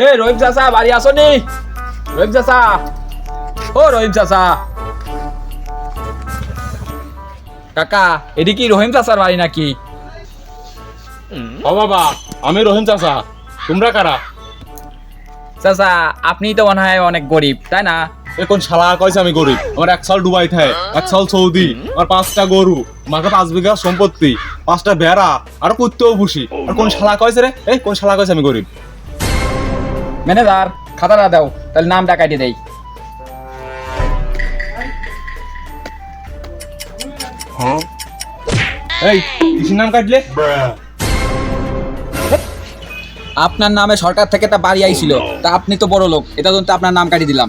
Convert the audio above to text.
এ রহিম চাচা বাড়ি আসনি? রহিম চাচা। ও রহিম চাচা। কাকা এটি কি রহিম চাচার বাড়ি নাকি? ও বাবা আমি রহিম চাচা। তোমরা কারা? চাচা আপনি তো মনে হয় অনেক গরিব তাই না? এখন শালা কইছে আমি গরিব। আমার এক সাল দুবাই থাকে এক সাল সৌদি আমার পাঁচটা গরু মাকে পাঁচ বিঘা সম্পত্তি পাঁচটা বেড়া আর করতেও বসি আর কোন শালা কইছে রে? এই কোন শালা কইছে আমি গরিব? ম্যানেজার খাতাটা দাও তাহলে নামটা কাটিয়ে দেই। এই কিসের নাম কাটলে? আপনার নামে সরকার থেকে তা বাড়ি আইছিল তা আপনি তো বড় লোক এটা জন্য তো আপনার নাম কাটিয়ে দিলাম।